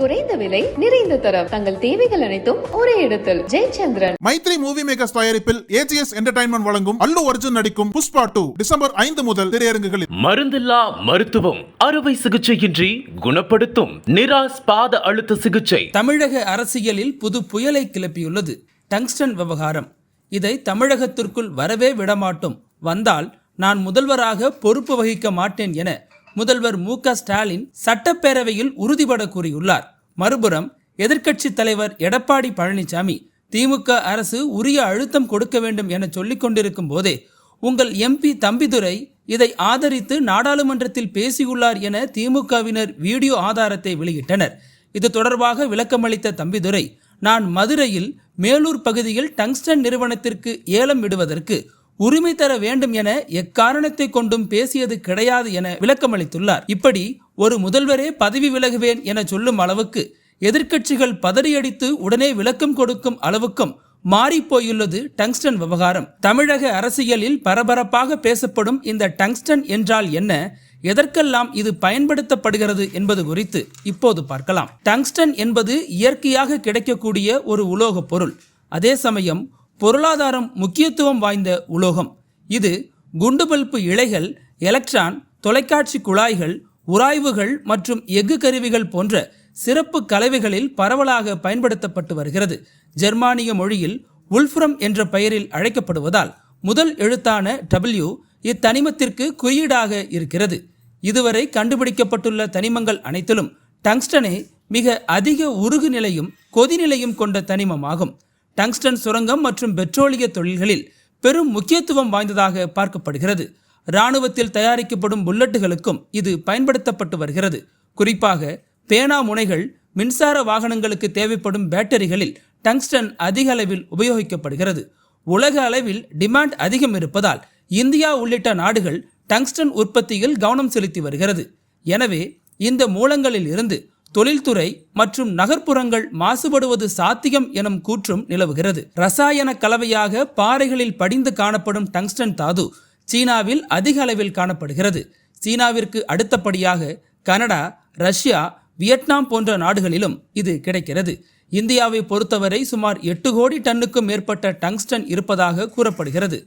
குறைந்த விலை நிறைந்த தரம். தங்கள் தேவைகள் அனைத்தும் ஒரே இடத்தில். ஜெயச்சந்திரன். மைத்ரி மூவி மேக்கர்ஸ் தயாரிப்பில் ஏஜிஎஸ் என்டர்டைன்மெண்ட் வழங்கும் அல்லு அர்ஜுன் நடிக்கும் புஷ்பா டூ டிசம்பர் ஐந்து முதல் திரையரங்குகளில். மருந்தில்லா மருத்துவம் அறுவை சிகிச்சையின்றி குணப்படுத்தும் நிராஸ் பாத அழுத்த சிகிச்சை. தமிழக அரசியலில் புது புயலை கிளப்பியுள்ளது. டங்ஸ்டன் விவகாரம். இதை தமிழகத்திற்குள் வரவே விடமாட்டோம். வந்தால் நான் முதல்வராக பொறுப்பு வகிக்க மாட்டேன் என முதல்வர் மு க ஸ்டாலின் சட்டப்பேரவையில் உறுதிபட கூறியுள்ளார் மறுபுறம் எதிர்க்கட்சித் தலைவர் எடப்பாடி பழனிசாமி திமுக அரசு உரிய அழுத்தம் கொடுக்க வேண்டும் என சொல்லிக் கொண்டிருக்கும் போதே உங்கள் எம்பி தம்பிதுரை இதை ஆதரித்து நாடாளுமன்றத்தில் பேசியுள்ளார் என திமுகவினர் வீடியோ ஆதாரத்தை வெளியிட்டனர். இது தொடர்பாக விளக்கமளித்த தம்பிதுரை நான் மதுரையில் மேலூர் பகுதியில் டங்ஸ்டன் நிறுவனத்திற்கு ஏலம் விடுவதற்கு உரிமை தர வேண்டும் என எக்காரணத்தை கொண்டும் பேசியது கிடையாது என விளக்கமளித்துள்ளார். இப்படி ஒரு முதல்வரே பதவி விலகுவேன் என சொல்லும் அளவுக்கு எதிர்க்கட்சிகள் பதறியடித்து உடனே விளக்கம் கொடுக்கும் அளவுக்கும் மாறிப்போயுள்ளது டங்ஸ்டன் விவகாரம். தமிழக அரசியலில் பரபரப்பாக பேசப்படும் இந்த டங்ஸ்டன் என்றால் என்ன? எதற்கெல்லாம் இது பயன்படுத்தப்படுகிறது என்பது குறித்து இப்போது பார்க்கலாம். டங்ஸ்டன் என்பது இயற்கையாக கிடைக்கக்கூடிய ஒரு உலோகப் பொருள். அதே சமயம் பொருளாதாரம் முக்கியத்துவம் வாய்ந்த உலோகம். இது குண்டு பல்பு இழைகள் எலக்ட்ரான் தொலைக்காட்சி குழாய்கள் உராய்வுகள் மற்றும் எஃகு கருவிகள் போன்ற சிறப்பு கலவைகளில் பரவலாக பயன்படுத்தப்பட்டு வருகிறது. ஜெர்மானிய மொழியில் உல்ஃப்ரம் என்ற பெயரில் அழைக்கப்படுவதால் முதல் எழுத்தான டபிள்யூ இத்தனிமத்திற்கு குறியீடாக இருக்கிறது. இதுவரை கண்டுபிடிக்கப்பட்டுள்ள தனிமங்கள் அனைத்திலும் டங்ஸ்டனே மிக அதிக உருகு நிலையும் கொதிநிலையும் கொண்ட தனிமமாகும். டங்ஸ்டன் சுரங்கம் மற்றும் பெட்ரோலிய தொழில்களில் பெரும் முக்கியத்துவம் வாய்ந்ததாக பார்க்கப்படுகிறது. இராணுவத்தில் தயாரிக்கப்படும் புல்லட்டுகளுக்கும் இது பயன்படுத்தப்பட்டு வருகிறது. குறிப்பாக பேனா முனைகள் மின்சார வாகனங்களுக்கு தேவைப்படும் பேட்டரிகளில் டங்ஸ்டன் அதிக அளவில் உபயோகிக்கப்படுகிறது. உலக அளவில் டிமாண்ட் அதிகம் இருப்பதால் இந்தியா உள்ளிட்ட நாடுகள் டங்ஸ்டன் உற்பத்தியில் கவனம் செலுத்தி வருகிறது. எனவே இந்த மூலங்களில் இருந்து தொழில்துறை மற்றும் நகர்ப்புறங்கள் மாசுபடுவது சாத்தியம் எனும் கூற்றும் நிலவுகிறது. ரசாயன கலவையாக பாறைகளில் படிந்து காணப்படும் டங்ஸ்டன் தாது சீனாவில் அதிக அளவில் காணப்படுகிறது. சீனாவிற்கு அடுத்தபடியாக கனடா ரஷ்யா வியட்நாம் போன்ற நாடுகளிலும் இது கிடைக்கிறது. இந்தியாவை பொறுத்தவரை சுமார் எட்டு கோடி டன்னுக்கும் மேற்பட்ட டங்ஸ்டன் இருப்பதாக கூறப்படுகிறது.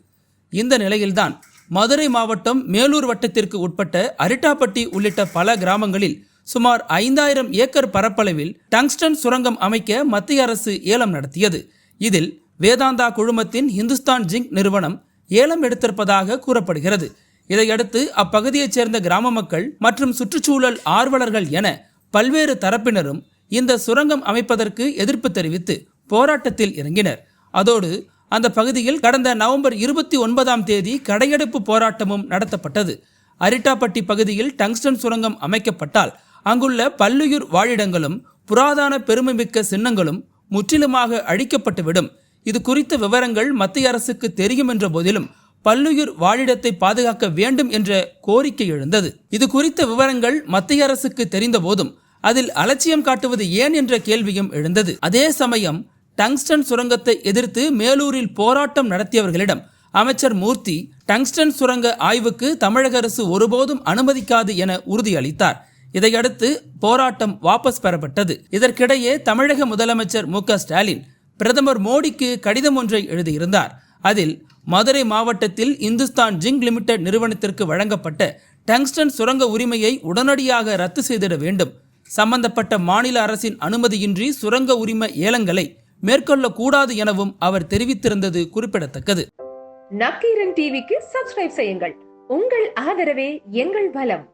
இந்த நிலையில்தான் மதுரை மாவட்டம் மேலூர் வட்டத்திற்கு உட்பட்ட அரிட்டாப்பட்டி உள்ளிட்ட பல கிராமங்களில் சுமார் ஐந்தாயிரம் ஏக்கர் பரப்பளவில் டங்ஸ்டன் சுரங்கம் அமைக்க மத்திய அரசு ஏலம் நடத்தியது. இதில் வேதாந்தா குழுமத்தின் இந்துஸ்தான் ஜிங்க் நிறுவனம் ஏலம் எடுத்திருப்பதாக கூறப்படுகிறது. இதையடுத்து அப்பகுதியைச் சேர்ந்த கிராம மக்கள் மற்றும் சுற்றுச்சூழல் ஆர்வலர்கள் என பல்வேறு தரப்பினரும் இந்த சுரங்கம் அமைப்பதற்கு எதிர்ப்பு தெரிவித்து போராட்டத்தில் இறங்கினர். அதோடு அந்த பகுதியில் கடந்த நவம்பர் இருபத்தி ஒன்பதாம் தேதி கடையெடுப்பு போராட்டமும் நடத்தப்பட்டது. அரிட்டாப்பட்டி பகுதியில் டங்ஸ்டன் சுரங்கம் அமைக்கப்பட்டால் அங்குள்ள பல்லுயிர் வாழிடங்களும் புராதன பெருமைமிக்க சின்னங்களும் முற்றிலுமாக அழிக்கப்பட்டுவிடும். இது குறித்த விவரங்கள் மத்திய அரசுக்கு தெரியும் என்ற போதிலும் பல்லுயிர் வாழிடத்தை பாதுகாக்க வேண்டும் என்ற கோரிக்கை எழுந்தது. இது குறித்த விவரங்கள் மத்திய அரசுக்கு தெரிந்த போதும் அதில் அலட்சியம் காட்டுவது ஏன் என்ற கேள்வியும் எழுந்தது. அதே சமயம் டங்ஸ்டன் சுரங்கத்தை எதிர்த்து மேலூரில் போராட்டம் நடத்தியவர்களிடம் அமைச்சர் மூர்த்தி டங்ஸ்டன் சுரங்க ஆய்வுக்கு தமிழக அரசு ஒருபோதும் அனுமதிக்காது என உறுதியளித்தார். இதையடுத்து போராட்டம் வாபஸ் பெறப்பட்டது. இதற்கிடையே தமிழக முதலமைச்சர் மு ஸ்டாலின் பிரதமர் மோடிக்கு கடிதம் ஒன்றை எழுதியிருந்தார். அதில் மதுரை மாவட்டத்தில் இந்துஸ்தான் ஜிங்க் லிமிடெட் நிறுவனத்திற்கு வழங்கப்பட்ட டங்ஸ்டன் சுரங்க உரிமையை உடனடியாக ரத்து செய்திட வேண்டும். சம்பந்தப்பட்ட மாநில அரசின் அனுமதியின்றி சுரங்க உரிமை ஏலங்களை மேற்கொள்ளக்கூடாது எனவும் அவர் தெரிவித்திருந்தது குறிப்பிடத்தக்கது. நக்கீரன் டிவிக்கு சப்ஸ்கிரைப் செய்யுங்கள். உங்கள் ஆதரவே எங்கள் பலம்.